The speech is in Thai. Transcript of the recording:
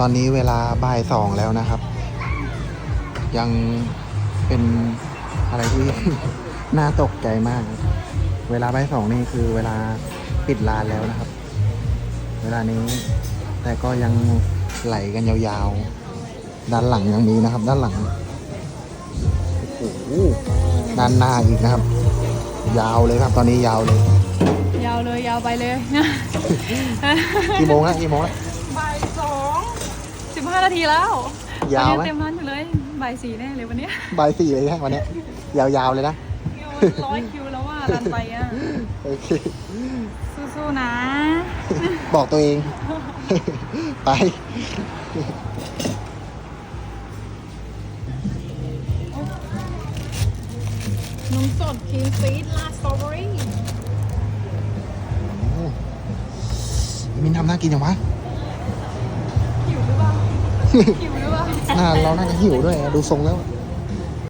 ตอนนี้เวลาบ่ายสองแล้วนะครับ ยังเป็นอะไรที่ น่าตกใจมาก เวลาบ่ายสองนี่คือเวลาปิดร้านแล้วนะครับ เวลานี้แต่ก็ยังไหลกันยาวๆ ด้านหลังยังมีนะครับ ด้านหลังโอ้โหด้านหน้าอีกนะครับ ยาวเลยครับ ตอนนี้ยาวเลย ยาวเลยยาวไปเลย กี่โมงแล้วกี่โมงแล้วิบห้านาทีแล้วยาวไหม เต็มร้านอยู่เลยบ่ายสี่แน่เลยวันนี้บ่ายสี่เลยใช่ไหมวันนี้ยาวๆเลยนะ คิวร้อยคิวแล้วว่ารันไปอะ โอเค สู้ๆนะ บอกตัวเอง ไป นมสดครีมซีดลาสตรอเบอรี่ มินทำน่ากินอย่างวะ หิวหรือเปล่าหิวหรือเปล่า น่าเราน่าจะหิวด้วยอะดูทรงแล้ว